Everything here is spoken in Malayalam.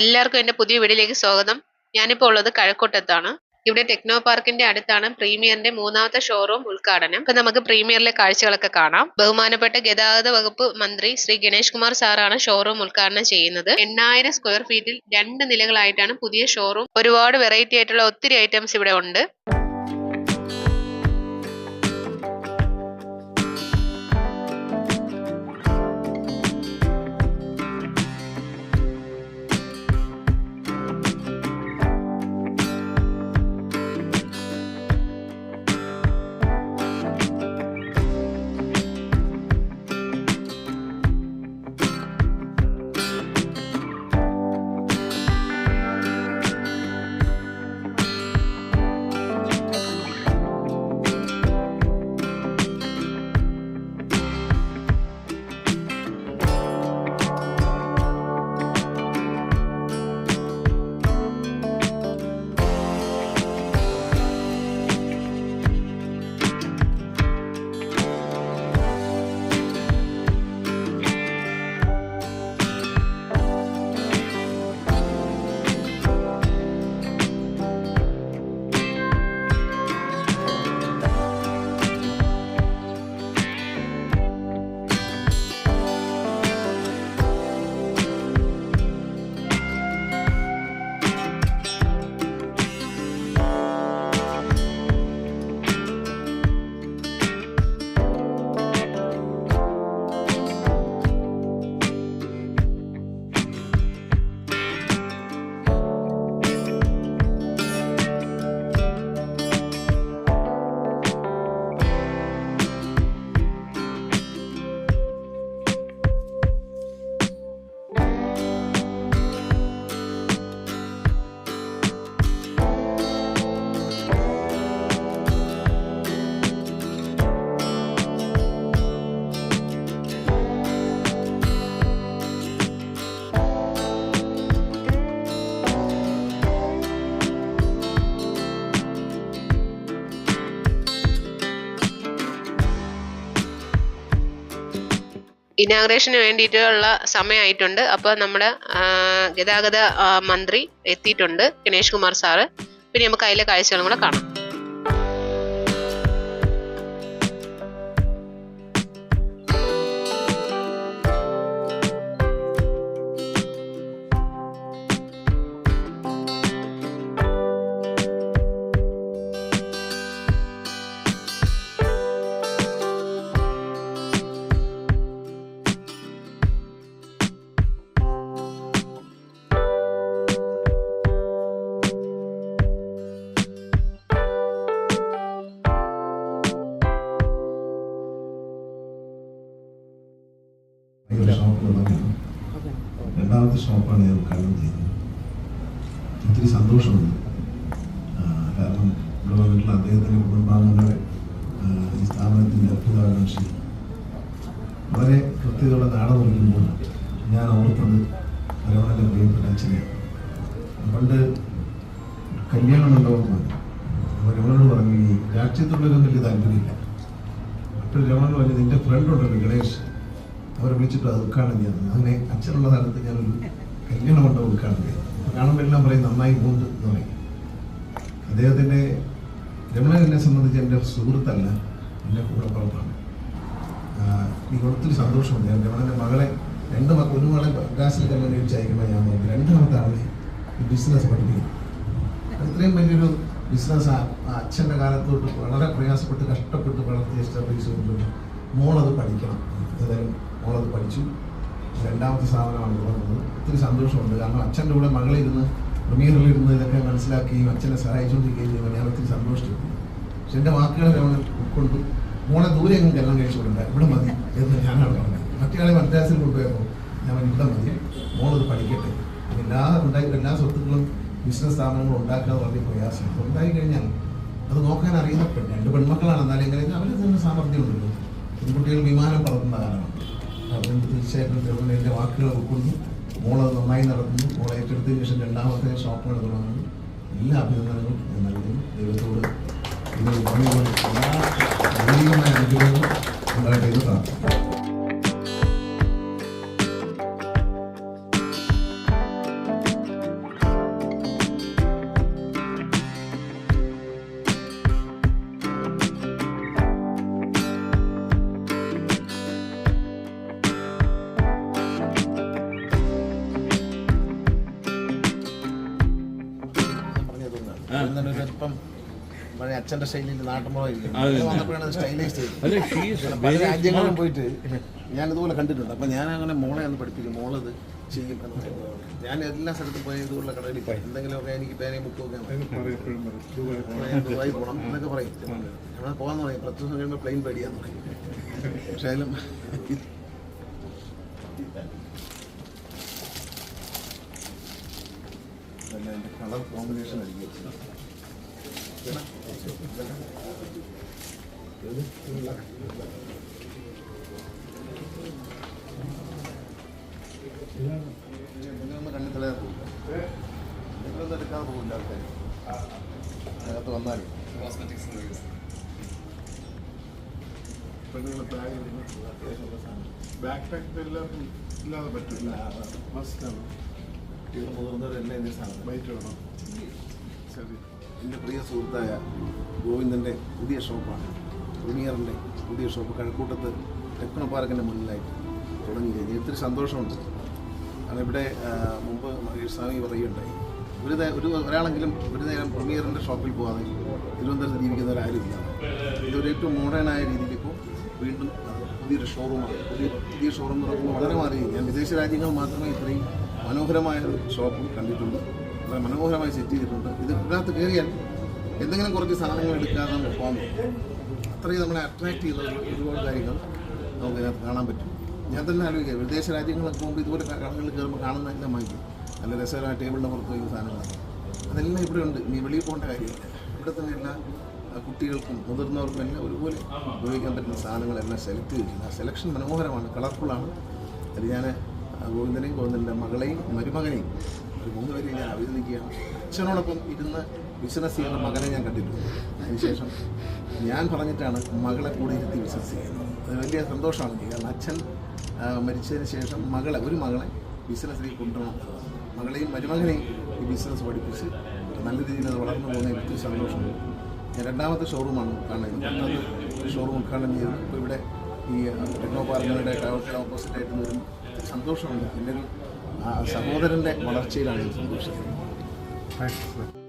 എല്ലാവർക്കും എന്റെ പുതിയ വീഡിയോയിലേക്ക് സ്വാഗതം. ഞാനിപ്പോൾ ഉള്ളത് കഴക്കൂട്ടത്താണ്. ഇവിടെ ടെക്നോ പാർക്കിന്റെ അടുത്താണ് പ്രീമിയറിന്റെ മൂന്നാമത്തെ ഷോറൂം ഉദ്ഘാടനം. ഇപ്പൊ നമുക്ക് പ്രീമിയറിലെ കാഴ്ചകളൊക്കെ കാണാം. ബഹുമാനപ്പെട്ട ഗതാഗത വകുപ്പ് മന്ത്രി ശ്രീ ഗണേഷ് കുമാർ സാറാണ് ഷോറൂം ഉദ്ഘാടനം ചെയ്യുന്നത്. എണ്ണായിരം സ്ക്വയർ ഫീറ്റിൽ രണ്ട് നിലകളായിട്ടാണ് പുതിയ ഷോറൂം. ഒരുപാട് വെറൈറ്റി ആയിട്ടുള്ള ഒത്തിരി ഐറ്റംസ് ഇവിടെ ഉണ്ട്. ഇനാഗ്രേഷന് വേണ്ടിയിട്ടുള്ള സമയമായിട്ടുണ്ട്. അപ്പോൾ നമ്മുടെ ഗതാഗത മന്ത്രി എത്തിയിട്ടുണ്ട് ഗണേഷ് കുമാർ സാറ്. പിന്നെ നമുക്ക് അതിലെ കാഴ്ചകളും കൂടെ കാണാം. ഞാൻ ഉദ്ഘാടനം ചെയ്യുന്നത് ഒത്തിരി സന്തോഷമുണ്ട്. കാരണം ഇവിടെ വന്നിട്ടുള്ള അദ്ദേഹത്തിന്റെ കുടുംബാംഗങ്ങളെ ഈ സ്ഥാപനത്തിന്റെ അത്ഭുതാകാംക്ഷി വളരെ കൃത്യതയുള്ള നാടൻ വയ്ക്കുമ്പോൾ ഞാൻ ഓർത്തത് പരമാവധി പ്രിയപ്പെട്ട അച്ഛനെയാണ്. പണ്ട് കല്യാണം അപ്പോൾ രമണോട് പറഞ്ഞു ഈ രാഷ്ട്രീയത്തിലുള്ളൊരു വലിയ താല്പര്യമില്ല. അപ്പോൾ രമണോട് പറഞ്ഞു നിന്റെ ഫ്രണ്ട് ഉണ്ടല്ലോ ഗണേഷ്. അവരെ വിളിച്ചിട്ട് അത് ഉദ്ഘാടനം ചെയ്യാൻ അങ്ങനെ അച്ഛനുള്ള സ്ഥലത്ത് ഞാനൊരു കല്യാണ മണ്ഡപം ഉദ്ഘാടനം കാണുമ്പോൾ എല്ലാം പറയും നന്നായി പോകുന്നു എന്ന് പറയും. അദ്ദേഹത്തിന്റെ രമണൻ എന്നെ സംബന്ധിച്ച് എന്റെ സുഹൃത്തല്ല എന്റെ കൂടെ പുറത്താണ്. എനിക്ക് ഒത്തിരി സന്തോഷമുണ്ട്. ഞാൻ രമണന്റെ മകളെ രണ്ട് മക്കൾ ഒരു മകളെ ക്ലാസ്സിൽ കല്യാണം കഴിച്ച് അയക്കുമ്പോൾ ഞാൻ പറഞ്ഞു രണ്ടാമത്തെ ആളെ ബിസിനസ് പഠിപ്പിക്കും ഇത്രയും വലിയൊരു ബിസിനസ് അച്ഛന്റെ കാലത്തോട്ട് വളരെ പ്രയാസപ്പെട്ട് കഷ്ടപ്പെട്ട് വളർത്തിയ ചെയ്തിട്ടുണ്ട് മോളത് പഠിക്കണം. ഏതായാലും മോളത് പഠിച്ചു. രണ്ടാമത്തെ സ്ഥാപനമാണ് തുടങ്ങുന്നത് ഒത്തിരി സന്തോഷമുണ്ട്. കാരണം അച്ഛന്റെ കൂടെ മകളിരുന്ന് പ്രമീറിലിരുന്ന് ഇതൊക്കെ മനസ്സിലാക്കുകയും അച്ഛനെ സഹായിച്ചുകൊണ്ടിരിക്കുകയും ചെയ്യുമ്പോൾ ഞാൻ ഒത്തിരി സന്തോഷിച്ചിരുന്നു പക്ഷെ എന്റെ വാക്കുകളെ അവൾ ഉൾക്കൊണ്ടു. മോളെ ദൂരെ എങ്ങും കല്യാണം കഴിച്ചു ഇവിടെ മതി എന്ന് ഞാനാണ് പറഞ്ഞത്. മറ്റേ മദ്രാസിൽ കൊണ്ടുപോയപ്പോൾ ഞാൻ ഇവിടെ മതി. മോളത് പഠിക്കട്ടെ. എല്ലാ ഉണ്ടായി എല്ലാ സ്വത്തുക്കളും ബിസിനസ് സ്ഥാപനങ്ങളും ഉണ്ടാക്കാൻ വളരെ പ്രയാസം ഉണ്ടായി കഴിഞ്ഞാൽ അത് നോക്കാൻ അറിയുന്ന രണ്ട് പെൺമക്കളാണ് എന്നാലും എങ്ങനെ അവരിൽ തന്നെ സാമർഥ്യമുണ്ടല്ലോ. പെൺകുട്ടികൾ വിമാനം പറത്തുന്ന കാലമാണ്. അതുകൊണ്ട് തീർച്ചയായിട്ടും തിരുവനന്തപുരത്തെ വാക്കുകൾ ഉൾക്കൊള്ളുന്നു മോളത് നന്നായി നടക്കുന്നു മോളെ ഏറ്റെടുത്തതിന് ശേഷം രണ്ടാമത്തെ ഷോപ്പുകൾ തുടങ്ങുന്നു. എല്ലാ അഭിനന്ദനങ്ങളും ഞാൻ നൽകുന്നു. ദൈവത്തോട് ഇത് എല്ലാ അനുഗ്രഹങ്ങളും ഉണ്ടായിട്ട് പ്രാർത്ഥിക്കുന്നു അല്പം പഴയ അച്ഛന്റെ ശൈലിയിൽ നാട്ടുമ്പുറം പല രാജ്യങ്ങളിലും പോയിട്ട് ഞാൻ ഇതുപോലെ കണ്ടിട്ടുണ്ട്. അപ്പൊ ഞാൻ അങ്ങനെ മോളെ ഒന്ന് പഠിപ്പിക്കും. മോളത് ചെയ്യും എന്ന് പറയുന്നത്. ഞാൻ എല്ലാ സ്ഥലത്തും പോയി ഇതുപോലെ കടകളിൽ പോയി. എന്തെങ്കിലുമൊക്കെ എനിക്ക് പേനയും ബുക്കും ഒക്കെ ഞാൻ ദുബായി പോകണം എന്നൊക്കെ പറയും. നമ്മളെ പോകാന്ന് പറയും പത്ത് ദിവസം കഴിയുമ്പോൾ പ്ലെയിൻ പേടിയാന്ന് പറയും. പക്ഷേ അതിലും കളർ കോമ്പിനേഷൻ നിങ്ങളൊന്നും കണ്ണിൽ തലയാൻ പോകില്ല നിങ്ങളൊന്നും എടുക്കാതെ പോകില്ല ആൾക്കാർ അകത്ത് വന്നാലും അത്യാവശ്യമുള്ള സാധനം ബാക്ക് പാക്ക് എല്ലാവർക്കും ഇല്ലാതെ പറ്റില്ല. മസ്റ്റാണ് ഇത് മുതിർന്നവരെല്ലാം ഇതേ വേണം ശരി എന്റെ പ്രിയ സുഹൃത്തായ ഗോവിന്ദന്റെ പുതിയ ഷോപ്പാണ്. പ്രീമിയറിന്റെ പുതിയ ഷോപ്പ് കഴക്കൂട്ടത്ത് ടെക്നോ പാർക്കിന്റെ മുന്നിലായിട്ട് തുടങ്ങി കഴിഞ്ഞാൽ ഒത്തിരി സന്തോഷമുണ്ട്. കാരണം ഇവിടെ മുമ്പ് മഹേഷ് സ്വാമി പറയുകയുണ്ടായി ഒരു ഒരു ഒരാളെങ്കിലും ഒരു നേരം പ്രീമിയറിന്റെ ഷോപ്പിൽ പോകാതെ തിരുവനന്തപുരത്ത് ജീവിക്കുന്നവരാരുമില്ല ഇതൊരു ഏറ്റവും മോഡേണായ രീതിയിൽ ഇപ്പോൾ വീണ്ടും പുതിയൊരു ഷോറൂമാണ് പുതിയ പുതിയ ഷോറൂം തുറക്കുമ്പോൾ വളരെ മാറി ഞാൻ വിദേശ രാജ്യങ്ങൾ മാത്രമേ ഇത്രയും മനോഹരമായ ഒരു ഷോപ്പും കണ്ടിട്ടുണ്ട്. വളരെ മനോഹരമായി സെറ്റ് ചെയ്തിട്ടുണ്ട്. ഇത് ഇതിനകത്ത് കയറിയാൽ എന്തെങ്കിലും കുറച്ച് സാധനങ്ങൾ എടുക്കാതെ നമുക്ക് പോകാൻ പറ്റും. അത്രയും നമ്മളെ അട്രാക്ട് ചെയ്ത ഒരു- ഒരുപാട് കാര്യങ്ങൾ നമുക്ക് ഇതിനകത്ത് കാണാൻ പറ്റും. ഞാൻ തന്നെ ആലോചിക്കുക വിദേശ രാജ്യങ്ങളൊക്കെ പോകുമ്പോൾ ഇതുപോലെ കടകളിൽ കയറുമ്പോൾ കാണുന്ന എല്ലാം വാങ്ങിക്കും നല്ല രസകരമായ ടേബിളിന്റെ പുറത്ത് വയ്ക്കുന്ന സാധനങ്ങളാണ് അതെല്ലാം ഇവിടെ ഉണ്ട്. നീ വെളിയിൽ പോകേണ്ട കാര്യമില്ല. ഇവിടെ തന്നെ എല്ലാ കുട്ടികൾക്കും മുതിർന്നവർക്കും എല്ലാം ഒരുപോലെ ഉപയോഗിക്കാൻ പറ്റുന്ന സാധനങ്ങളെല്ലാം സെലക്ട് ചെയ്തിട്ടുണ്ട്. ആ സെലക്ഷൻ മനോഹരമാണ് കളർഫുള്ളാണ് അത് ഞാൻ ഗോവിന്ദനെയും ഗോവിന്ദന്റെ മകളെയും മരുമകനെയും ഒരു മൂന്ന് പേരെയും ഞാൻ അഭിനന്ദിക്കുകയാണ് അച്ഛനോടൊപ്പം ഇരുന്ന് ബിസിനസ് ചെയ്യുന്ന മകനെ ഞാൻ കണ്ടിട്ടുണ്ട്. അതിനുശേഷം ഞാൻ പറഞ്ഞിട്ടാണ് മകളെ കൂടെ ഇരുത്തി ബിസിനസ് ചെയ്യുന്നത്. അത് വലിയ സന്തോഷമാണ് എനിക്ക് കാരണം അച്ഛൻ മരിച്ചതിന് ശേഷം മകളെ ഒരു മകളെ ബിസിനസ്സിലേക്ക് എന്നുള്ളതാണ്. മകളെയും മരുമകനെയും ഈ ബിസിനസ് പഠിപ്പിച്ച് നല്ല രീതിയിൽ അത് വളർന്നു പോകുന്ന ഒത്തിരി സന്തോഷമുണ്ട്. ഞാൻ രണ്ടാമത്തെ ഷോറൂമാണ് കാണുന്നത്. രണ്ടാമത്തെ ഷോറൂം ഉദ്ഘാടനം ചെയ്തത് ഇപ്പോൾ ഇവിടെ ഈ ടെക്നോ പാർക്കിന്റെ ഓപ്പോസിറ്റ് ആയിട്ട് വരും സന്തോഷമുണ്ട്. എന്റെ ഒരു സഹോദരന്റെ വളർച്ചയിലാണ് ഞാൻ സന്തോഷിക്കുന്നത്